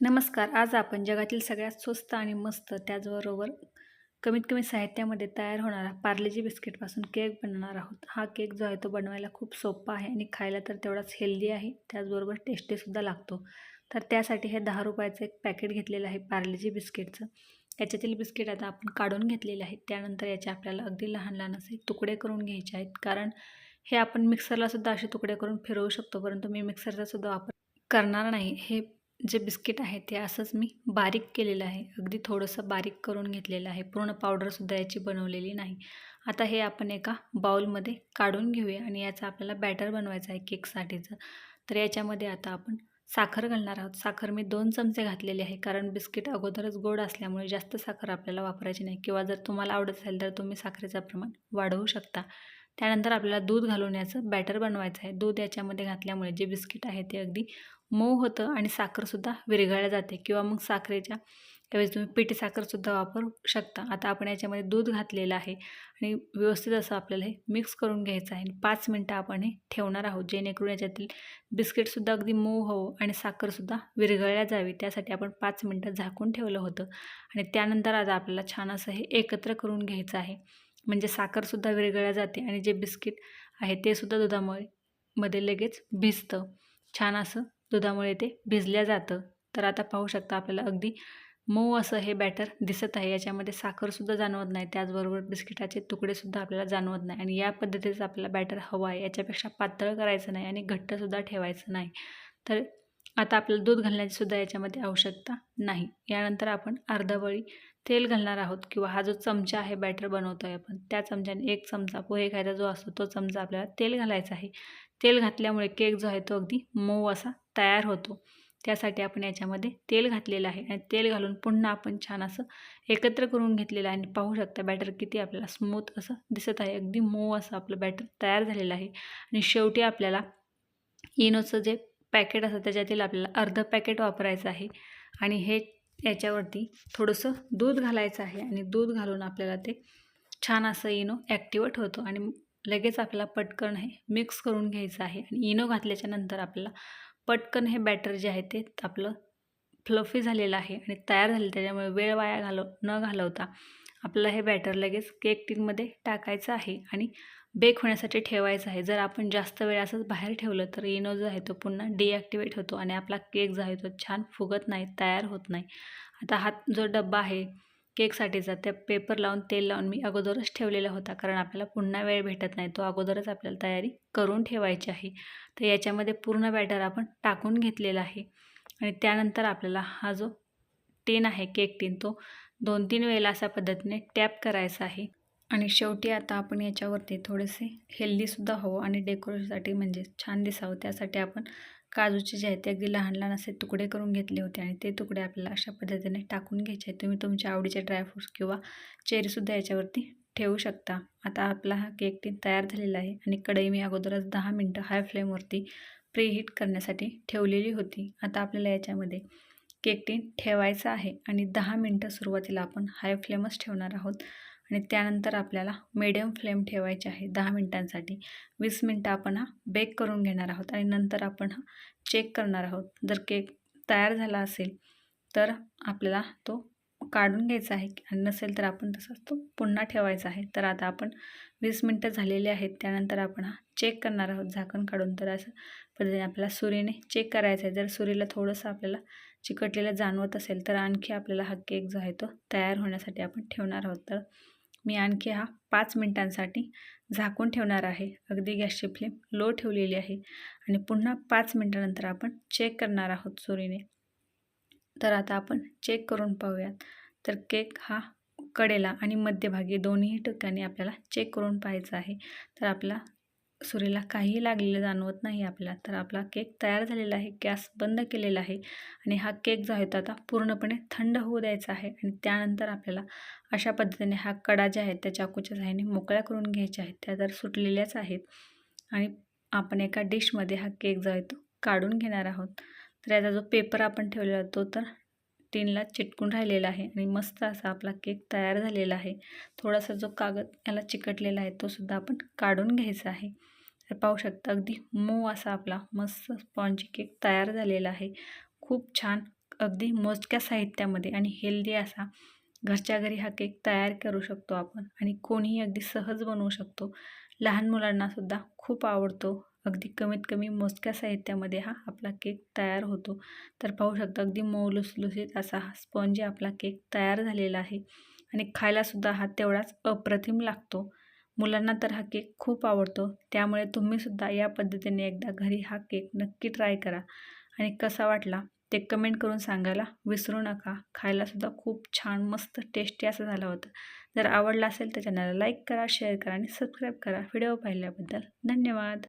नमस्कार. आज आपण जगातील सगळ्यात स्वस्त आणि मस्त त्याचबरोबर कमीत कमी साहित्यामध्ये तयार होणारा पार्लेजी बिस्किटपासून केक बनवणार आहोत. हा केक जो आहे तो बनवायला खूप सोपा आहे आणि खायला तर तेवढाच हेल्दी आहे त्याचबरोबर टेस्टीसुद्धा लागतो. तर त्यासाठी हे दहा रुपयाचं एक पॅकेट घेतलेलं आहे पार्लेजी बिस्किटचं. याच्यातील बिस्किट आता आपण काढून घेतलेले आहेत. त्यानंतर याचे आपल्याला अगदी लहान लहान असे तुकडे करून घ्यायचे आहेत. कारण हे आपण मिक्सरलासुद्धा असे तुकडे करून फिरवू शकतो परंतु मी मिक्सरचासुद्धा वापर करणार नाही. हे जे बिस्किट आहे ते असंच मी बारीक केलेलं आहे. अगदी थोडंसं बारीक करून घेतलेलं आहे. पूर्ण पावडरसुद्धा याची बनवलेली नाही. आता हे आपण एका बाऊलमध्ये काढून घेऊया आणि याचा आपल्याला बॅटर बनवायचा आहे केकसाठीचं. तर याच्यामध्ये आता आपण साखर घालणार आहोत. साखर मी दोन चमचे घातलेले आहे कारण बिस्किट अगोदरच गोड असल्यामुळे जास्त साखर आपल्याला वापरायची नाही. किंवा जर तुम्हाला आवडत असेल तर तुम्ही साखरेचं प्रमाण वाढवू शकता. त्यानंतर आपल्याला दूध घालून याचं बॅटर बनवायचं आहे. दूध याच्यामध्ये घातल्यामुळे जे बिस्किट आहे ते अगदी मऊ होतं आणि साखरसुद्धा विरघळल्या जाते. किंवा मग साखरेच्या त्यावेळेस तुम्ही पिठी साखरसुद्धा वापरू शकता. आता आपण याच्यामध्ये दूध घातलेलं आहे आणि व्यवस्थित असं आपल्याला हे मिक्स करून घ्यायचं आहे. पाच मिनटं आपण हे ठेवणार आहोत जेणेकरून याच्यातील बिस्किटसुद्धा अगदी मऊ हो आणि साखरसुद्धा विरघळल्या जावी. त्यासाठी आपण पाच मिनटं झाकून ठेवलं होतं. आणि त्यानंतर आता आपल्याला छान असं हे एकत्र करून घ्यायचं आहे. म्हणजे साखरसुद्धा विरघळल्या जाते आणि जे बिस्किट आहे ते सुद्धा दुधामुळे मध्ये लगेच भिजतं. छान असं दुधामुळे ते भिजल्या जातं. तर आता पाहू शकता आपल्याला अगदी मऊ असं हे बॅटर दिसत आहे. याच्यामध्ये साखरसुद्धा जाणवत नाही. त्याचबरोबर बिस्किटाचे तुकडेसुद्धा आपल्याला जाणवत नाही. आणि या पद्धतीचं आपल्याला बॅटर हवं आहे. याच्यापेक्षा पातळ करायचं नाही आणि घट्टसुद्धा ठेवायचं नाही. तर आता आपल्याला दूध घालण्याची सुद्धा याच्यामध्ये आवश्यकता नाही. यानंतर आपण अर्धा तेल घालणार आहोत किंवा हा जो चमचा आहे बॅटर बनवतो आहे आपण त्या चमच्याने एक चमचा पोहे खायचा जो असतो तो चमचा आपल्याला तेल घालायचा आहे. तेल घातल्यामुळे केक जो आहे तो अगदी मऊ असा तयार होतो. त्यासाठी आपण याच्यामध्ये तेल घातलेलं आहे आणि तेल घालून पुन्हा आपण छान असं एकत्र करून घेतलेलं आहे. आणि पाहू शकता बॅटर किती आपल्याला स्मूथ असं दिसत आहे. अगदी मऊ असं आपलं बॅटर तयार झालेलं आहे. आणि शेवटी आपल्याला इनोचं जे पॅकेट असतं त्याच्यातील आपल्याला अर्धं पॅकेट वापरायचं आहे. आणि हे याच्यावरती थोडंसं दूध घालायचं आहे आणि दूध घालून आपल्याला ते छान असं इनो ॲक्टिवेट होतो आणि लगेच आपल्याला पटकन हे मिक्स करून घ्यायचं आहे. आणि इनो घातल्याच्या नंतर आपल्याला पटकन हे बॅटर जे आहे ते आपलं फ्लफी झालेलं आहे आणि तयार झाले त्याच्यामुळे वेळ वाया घालव न घालवता आपलं हे बॅटर लगेच केक टीनमध्ये टाकायचं आहे. आणि बेक होण्यासाठी ठेवायचं आहे. जर आपण जास्त वेळ असंच बाहेर ठेवलं तर इनो जो आहे तो पुन्हा डिॲक्टिवेट होतो आणि आपला केक जो आहे तो छान फुगत नाही तयार होत नाही. आता हा जो डब्बा आहे केकसाठीचा त्या पेपर लावून तेल लावून मी अगोदरच ठेवलेला होता. कारण आपल्याला पुन्हा वेळ भेटत नाही. तो अगोदरच आपल्याला तयारी करून ठेवायची आहे. तर याच्यामध्ये पूर्ण बॅटर आपण टाकून घेतलेला आहे. आणि त्यानंतर आपल्याला हा जो टीन आहे केक टीन तो दोन तीन वेळेला अशा पद्धतीने टॅप करायचा आहे. आणि शेवटी आता आपण याच्यावरती थोडेसे हेल्दीसुद्धा हवं आणि डेकोरेशनसाठी म्हणजे छान दिसावं. त्यासाठी आपण काजूचे जे आहेत ते अगदी लहान लहान असे तुकडे करून घेतले होते आणि ते तुकडे आपल्याला अशा पद्धतीने टाकून घ्यायचे आहेत. तुम्ही तुमच्या आवडीचे ड्रायफ्रूट्स किंवा चेरीसुद्धा याच्यावरती ठेवू शकता. आता आपला हा केक टी तयार झालेला आहे आणि कढई मी अगोदरच दहा मिनटं हाय फ्लेमवरती प्रीहीट करण्यासाठी ठेवलेली होती. आता आपल्याला याच्यामध्ये केक टीन ठेवायचा आहे आणि दहा मिनटं सुरुवातीला आपण हाय फ्लेमच ठेवणार आहोत. आणि त्यानंतर आपल्याला मीडियम फ्लेम ठेवायचे आहे दहा मिनटांसाठी. वीस मिनटं आपण हा बेक करून घेणार आहोत आणि नंतर आपण हा चेक करणार आहोत. जर केक तयार झाला असेल तर आपल्याला तो काढून घ्यायचा आहे आणि नसेल तर आपण तसाच तो पुन्हा ठेवायचा आहे. तर आता आपण वीस मिनटं झालेले आहेत. त्यानंतर आपण हा चेक करणार आहोत. झाकण काढून तर असं पद्धतीने आपल्याला सुरीने चेक करायचा आहे. जर सुरीला थोडंसं आपल्याला चिकटलेलं जाणवत असेल तर आणखी आपल्याला हा केक जो आहे तो तयार होण्यासाठी आपण ठेवणार आहोत. तर मी आणखी हा पाच मिनटांसाठी झाकून ठेवणार आहे. अगदी गॅसची फ्लेम लो ठेवलेली आहे आणि पुन्हा पाच मिनटानंतर आपण चेक करणार आहोत चोरीने तर आता आपण चेक करून पाहूयात. तर केक हा कडेला आणि मध्यभागी दोन्ही टोक्याने आपल्याला चेक करून पाहायचा आहे. तर आपला सुरीला काहीही लागलेलं जाणवत नाही आपल्याला. तर आपला केक तयार झालेला आहे गॅस बंद केलेला आहे आणि हा केक जो आहे तो आता पूर्णपणे थंड होऊ द्यायचा आहे आणि त्यानंतर आपल्याला अशा पद्धतीने हा कडा ज्या आहेत त्या चाकूच्या सहाय्याने मोकळ्या करून घ्यायच्या आहेत. त्या तर सुटलेल्याच आहेत आणि आपण एका डिशमध्ये हा केक जो आहे तो काढून घेणार आहोत. तर याचा जो पेपर आपण ठेवलेला तो तर टीनला चिटकून राहिलेला आहे आणि मस्त असा आपला केक तयार झालेला आहे. थोडासा जो कागद याला चिकटलेला आहे तो सुद्धा आपण काढून घ्यायचा आहे. तर पाहू शकता अगदी मऊ असा आपला मस्त स्पॉन्जी केक तयार झालेला आहे. खूप छान अगदी मोजक्या साहित्यामध्ये आणि हेल्दी असा घरच्या घरी हा केक तयार करू शकतो आपण आणि कोणीही अगदी सहज बनवू शकतो. लहान मुलांनासुद्धा खूप आवडतो. अगदी कमीत कमी मोजक्या साहित्यामध्ये हा आपला केक तयार होतो. तर पाहू शकता अगदी मऊ लुसलुसीत असा हा स्पंजी आपला केक तयार झालेला आहे आणि खायलासुद्धा हा तेवढाच अप्रतिम लागतो. मुलांना तर हा केक खूप आवडतो. त्यामुळे तुम्हीसुद्धा या पद्धतीने एकदा घरी हा केक नक्की ट्राय करा. आणि कसा वाटला ते कमेंट करून सांगायला विसरू नका. खायलासुद्धा खूप छान मस्त टेस्टी असं झालं होतं. जर आवडला असेल तर चॅनलला लाईक करा शेअर करा आणि सबस्क्राईब करा. व्हिडिओ पाहिल्याबद्दल धन्यवाद.